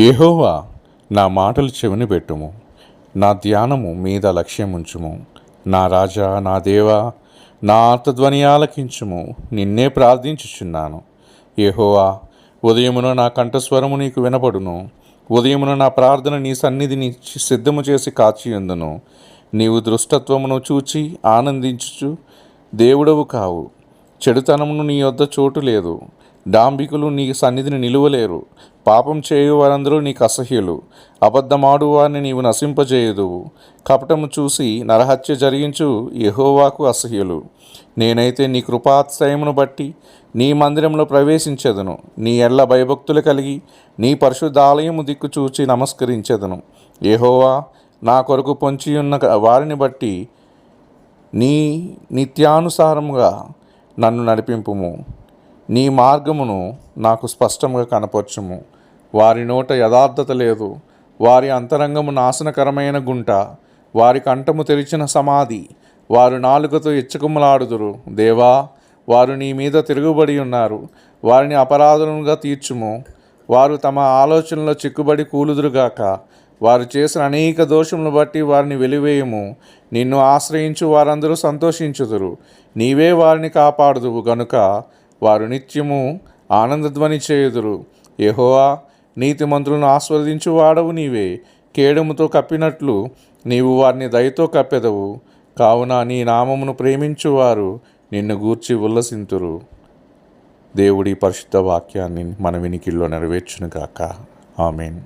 ఏహోవా నా మాటలు చెవిని పెట్టుము. నా ధ్యానము మీద లక్ష్యం ఉంచుము నా రాజా నా దేవా నా ఆర్తధ్వని ఆలకించుము. నిన్నే ప్రార్థించుచున్నాను. ఏహోవా ఉదయమున నా కంఠస్వరము నీకు వినపడును. ఉదయమున నా ప్రార్థన నీ సన్నిధిని సిద్ధము చేసి కాచియుందును. నీవు దృష్టత్వమును చూచి ఆనందించుచు దేవుడవు కావు. చెడుతనమును నీ వద్ద చోటు లేదు. డాంబికులు నీ సన్నిధిని నిలువలేరు. పాపం చేయు వారందరూ నీకు అసహ్యులు. అబద్ధమాడు వారిని నీవు నశింపజేయదు కపటము చూసి నరహత్య జరిగించు యహోవాకు అసహ్యులు. నేనైతే నీ కృపాశ్రయమును బట్టి నీ మందిరంలో ప్రవేశించెదను. నీ ఎల్ల భయభక్తులు కలిగి నీ పరిశుద్ధాలయము దిక్కు చూచి నమస్కరించెదను. యహోవా నా కొరకు పొంచియున్న వారిని బట్టి నీ నిత్యానుసారముగా నన్ను నడిపింపుము. నీ మార్గమును నాకు స్పష్టంగా కనపరచుము. వారి నోట యథార్థత లేదు. వారి అంతరంగము నాశనకరమైన గుంట. వారి కంఠము తెరిచిన సమాధి. వారు నాలుకతో ఇచ్చకుమ్మలాడుదురు దేవా వారు నీ మీద తిరుగుబడి ఉన్నారు. వారిని అపరాధులుగా తీర్చుము. వారు తమ ఆలోచనలో చిక్కుబడి కూలుదురుగాక. వారు చేసిన అనేక దోషములు బట్టి వారిని వెలివేయము. నిన్ను ఆశ్రయించు వారందరూ సంతోషించుదురు. నీవే వారిని కాపాడుదువు గనుక వారు నిత్యము ఆనందధ్వని చేయుదురు. యహోవా నీతిమంతులను ఆస్వాదించు వాడవు నీవే. కేడముతో కప్పినట్లు నీవు వారిని దయతో కప్పెదవు. కావున నీ నామమును ప్రేమించువారు నిన్ను గూర్చి ఉల్లసింతురు. దేవుడి పరిశుద్ధ వాక్యాన్ని మన వినికిల్లో నెరవేర్చును కాక ఆమెన్.